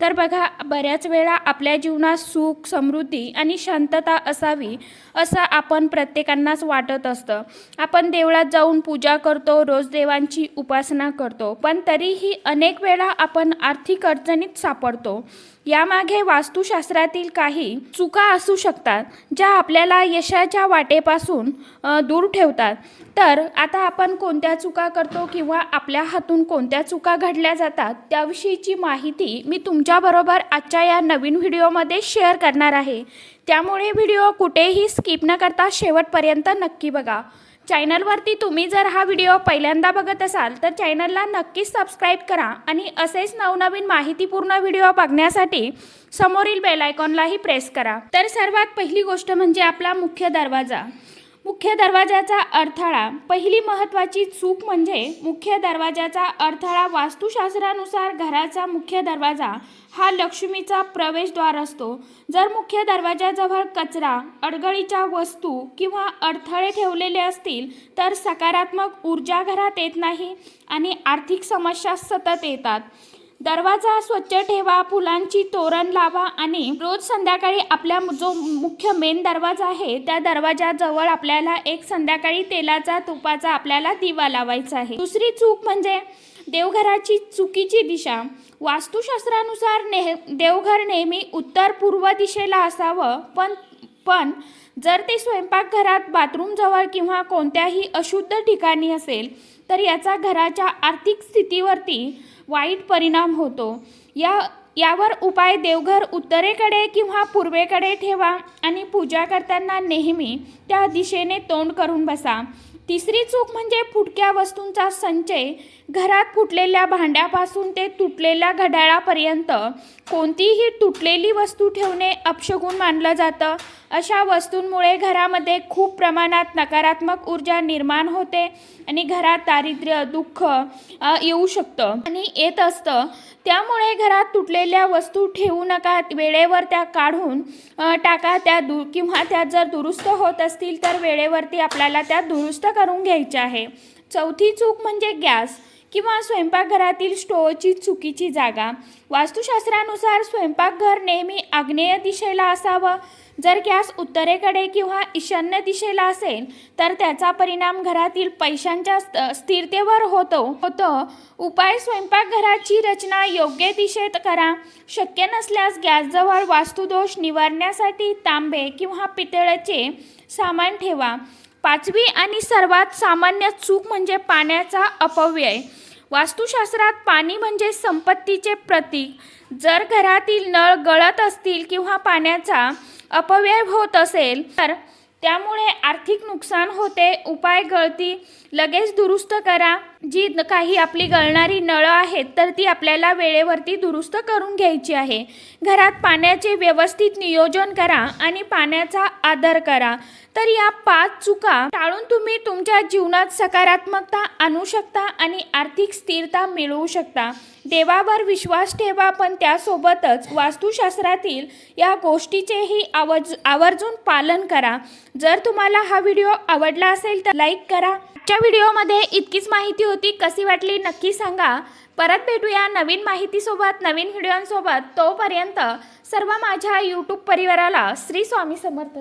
तर बघा बऱ्याच वेळा आपल्या जीवनात सुख समृद्धी आणि शांतता असावी असं आपण प्रत्येकांनाच वाटत असतं. आपण देवळात जाऊन पूजा करतो रोज देवांची उपासना करतो पण तरीही अनेक वेळा आपण आर्थिक अडचणीत सापडतो. यामागे वास्तुशास्त्रातील काही चुका असू शकतात ज्या आपल्याला यशाच्या वाटेपासून दूर ठेवतात. तर आता आपण कोणत्या चुका करतो किंवा आपल्या हातून कोणत्या चुका घडल्या जातात त्याविषयीची माहिती मी तुमच्याबरोबर आजच्या या नवीन व्हिडिओमध्ये शेअर करणार आहे. त्यामुळे व्हिडिओ कुठेही स्किप न करता शेवटपर्यंत नक्की बघा. चॅनलवरती तुम्ही जर हा व्हिडिओ पहिल्यांदा बघत असाल तर चॅनलला नक्कीच सबस्क्राईब करा आणि असेच नवनवीन माहितीपूर्ण व्हिडिओ बघण्यासाठी समोरील बेल आयकॉनलाही प्रेस करा. तर सर्वात पहिली गोष्ट म्हणजे आपला मुख्य दरवाजा. मुख्य दरवाजाचा अडथळा. पहिली महत्त्वाची चूक म्हणजे मुख्य दरवाजाचा अडथळा वास्तुशास्त्रानुसार घराचा मुख्य दरवाजा हा लक्ष्मीचा प्रवेशद्वार असतो. जर मुख्य दरवाजाजवळ कचरा अडगळीच्या वस्तू किंवा अडथळे ठेवलेले असतील तर सकारात्मक ऊर्जा घरात येत नाही आणि आर्थिक समस्या सतत येतात. दरवाजा स्वच्छ ठेवा फुलांची तोरण लावा आणि रोज संध्याकाळी आपल्या जो मुख्य मेन दरवाजा आहे त्या दरवाजाजवळ आपल्याला एक संध्याकाळी तेलाचा तुपाचा आपल्याला दिवा लावायचा आहे. दुसरी चूक म्हणजे देवघराची चुकीची दिशा. वास्तुशास्त्रानुसार नेह देवघर नेहमी उत्तर पूर्व दिशेला असावं पण पण जर ते स्वयंपाकघरात बाथरूमजवळ किंवा कोणत्याही अशुद्ध ठिकाणी असेल तर याचा घराच्या आर्थिक स्थितीवरती वाईट परिणाम होतो. या यावर उपाय देवघर उत्तरेकडे किंवा पूर्वेकडे ठेवा आणि पूजा करताना नेहमी त्या दिशेने तोंड करून बसा. तिसरी चूक म्हणजे फुटक्या वस्तूंचा संचय. घरात फुटलेल्या भांड्यापासून ते तुटलेल्या घड्याळापर्यंत कोणतीही तुटलेली वस्तू ठेवणे अपशगुन मानलं जातं. अशा वस्तूंमुळे घरामध्ये खूप प्रमाणात नकारात्मक ऊर्जा निर्माण होते आणि घरात दारिद्र्य दुःख येऊ शकतं आणि येत असतं. त्यामुळे घरात तुटलेल्या वस्तू ठेवू नका. वेळेवर त्या काढून टाका. त्या दु किंवा त्या जर दुरुस्त होत असतील तर वेळेवरती आपल्याला त्या दुरुस्त करून घ्यायच्या आहे. चौथी चूक म्हणजे गॅस. किंवा स्वयंपाकघरातील स्टोवची चुकीची जागा. वास्तुशास्त्रानुसार स्वयंपाकघर नेहमी आग्नेय दिशेला असावं. जर गॅस उत्तरेकडे किंवा ईशान्य दिशेला असेल तर त्याचा परिणाम घरातील पैशांच्या स्त- स्थिरतेवर होतो. होतं. उपाय स्वयंपाकघराची रचना योग्य दिशेत करा. शक्य नसल्यास गॅसजवळ वास्तुदोष निवारण्यासाठी तांबे किंवा पितळेचे सामान ठेवा. पाचवी आणि सर्वात सामान्य चूक म्हणजे पाण्याचा अपव्यय. वास्तुशास्त्रात पाणी म्हणजे संपत्तीचे प्रतीक. जर घरातील नळ गळत असतील किंवा पाण्याचा अपव्यय होत असेल तर त्यामुळे आर्थिक नुकसान होते उपाय गळती लगेच दुरुस्त करा. जी काही आपली गळणारी नळं आहेत तर ती आपल्याला वेळेवरती दुरुस्त करून घ्यायची आहे. घरात पाण्याचे व्यवस्थित नियोजन करा आणि पाण्याचा आदर करा. तर या पाच चुका टाळून तुम्ही तुमच्या जीवनात सकारात्मकता आणू शकता आणि आर्थिक स्थिरता मिळवू शकता. देवावर विश्वास ठेवा पण त्यासोबतच वास्तुशास्त्रातील या गोष्टीचेही आवर्ज आवर्जून पालन करा. जर तुम्हाला हा व्हिडिओ आवडला असेल तर लाईक करा. आजच्या व्हिडिओमध्ये इतकीच माहिती होती. कशी वाटली नक्की सांगा. परत भेटूया नवीन माहितीसोबत नवीन व्हिडिओंसोबत. तोपर्यंत सर्व माझ्या यूट्यूब परिवाराला श्री स्वामी समर्थ